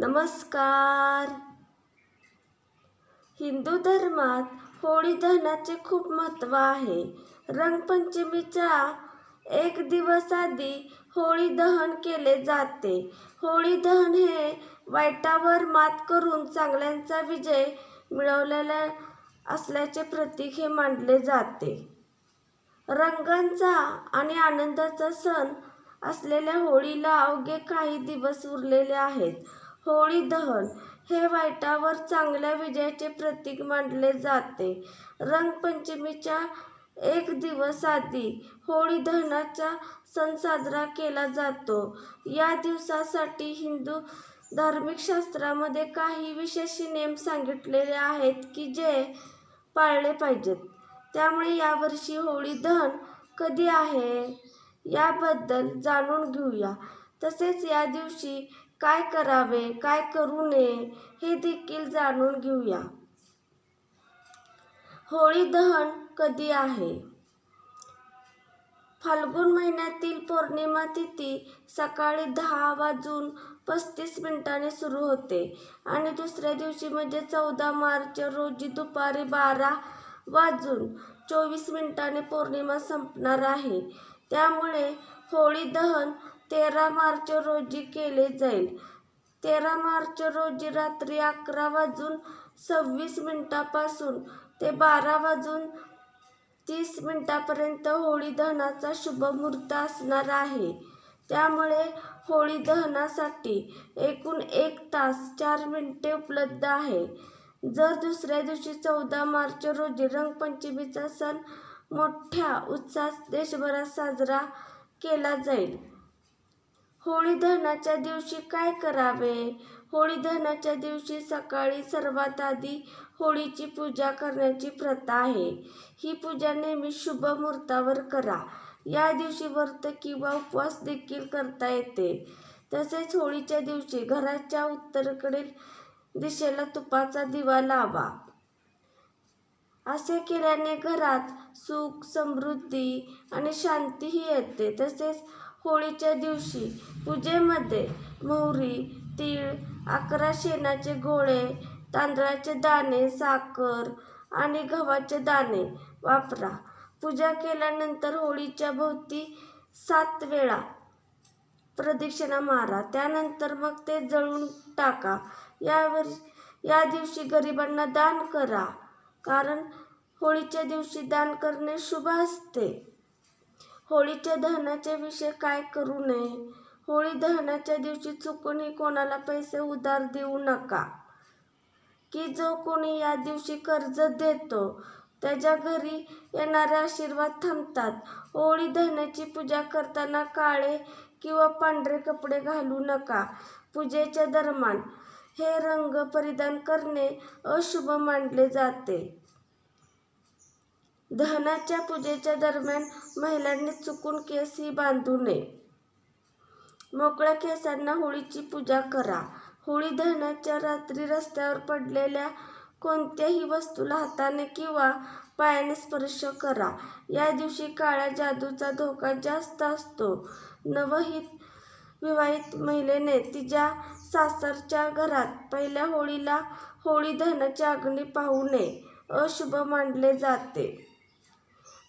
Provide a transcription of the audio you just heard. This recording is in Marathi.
नमस्कार. हिंदू धर्मात होळी दहनाचे खूप महत्त्व आहे. रंगपंचमीच्या एक दिवस आधी होळी दहन केले जाते. होळी दहन हे वाईटावर मात करून चांगल्यांचा विजय मिळवलेला असल्याचे प्रतीक हे मांडले जाते. रंगांचा आणि आनंदाचा सण असलेल्या होळीला अवघे काही दिवस उरलेले आहेत. होळी दहन हे वाईटावर चांगल्या विजयाचे प्रतीक मानले जाते. रंगपंचमीच्या एक दिवस आधी होळी दहनाचा सण साजरा केला जातो. या दिवसासाठी हिंदू धार्मिक शास्त्रामध्ये काही विशेष नियम सांगितलेले आहेत की जे पाळले पाहिजेत. त्यामुळे यावर्षी होळी दहन कधी आहे? याबद्दल जाणून घेऊया. तसेच या दिवशी काय करावे काय करू नये हे देखील जाणून घेऊया. होळी दहन कधी आहे? फाल्गुन महिन्यातील पौर्णिमा तिथी सकाळी दहा वाजून पस्तीस मिनिटांनी सुरू होते आणि दुसऱ्या दिवशी म्हणजे चौदा मार्च रोजी दुपारी बारा वाजून चोवीस मिनिटांनी पौर्णिमा संपणार आहे. त्यामुळे होळी दहन तेरा मार्च रोजी केले जाईल. तेरा मार्च रोजी रात्री अकरा वाजून सव्वीस मिनिटापासून ते बारा वाजून तीस मिनिटापर्यंत होळी दहनाचा शुभमुहूर्त असणार आहे. त्यामुळे होळी दहनासाठी एकूण एक तास चार मिनिटे उपलब्ध आहे. जर दुसऱ्या दिवशी चौदा मार्च रोजी रंगपंचमीचा सण मोठ्या उत्साहात देशभरात साजरा केला जाईल. होळी दहनाच्या दिवशी काय करावे? होळी दहनाच्या दिवशी सकाळी सर्वात आधी होळीची पूजा करण्याची प्रथा आहे. ही पूजा नेहमी शुभ मुहूर्तावर करा. या दिवशी व्रत किंवा उपवास देखील करता येते. तसेच होळीच्या दिवशी घराच्या उत्तरेकडील दिशेला तुपाचा दिवा लावा. असे केल्याने घरात सुख समृद्धी आणि शांतीही येते. तसेच होळीच्या दिवशी पूजेमध्ये मोहरी तीळ अकरा शेणाचे गोळे तांदळाचे दाणे साखर आणि गव्हाचे दाणे वापरा. पूजा केल्यानंतर होळीच्या भोवती सात वेळा प्रदक्षिणा मारा. त्यानंतर मग ते जळून टाका. यावर या दिवशी गरिबांना दान करा. कारण होळीच्या दिवशी दान करणे शुभ असते. होळीच्या दहनाच्या विषय काय करू नये? होळी दहनाच्या दिवशी चुकूनही कोणाला पैसे उधार देऊ नका. की जो कोणी या दिवशी कर्ज देतो त्याच्या घरी येणारे आशीर्वाद थांबतात. होळी दहनाची पूजा करताना काळे किंवा पांढरे कपडे घालू नका. पूजेच्या दरम्यान हे रंग परिधान करणे अशुभ मानले जाते. दहनाच्या पूजेच्या दरम्यान महिलांनी चुकून केसही बांधू नये. मोकळ्या केसांना होळीची पूजा करा. होळी दहनाच्या रात्री रस्त्यावर पडलेल्या कोणत्याही वस्तूला हाताने किंवा पायाने स्पर्श करा. या दिवशी काळ्या जादूचा धोका जास्त असतो. नवहित विवाहित महिलेने तिच्या सासरच्या घरात पहिल्या होळीला होळी दहनाची अग्नी पाहू नये. अशुभ मानले जाते.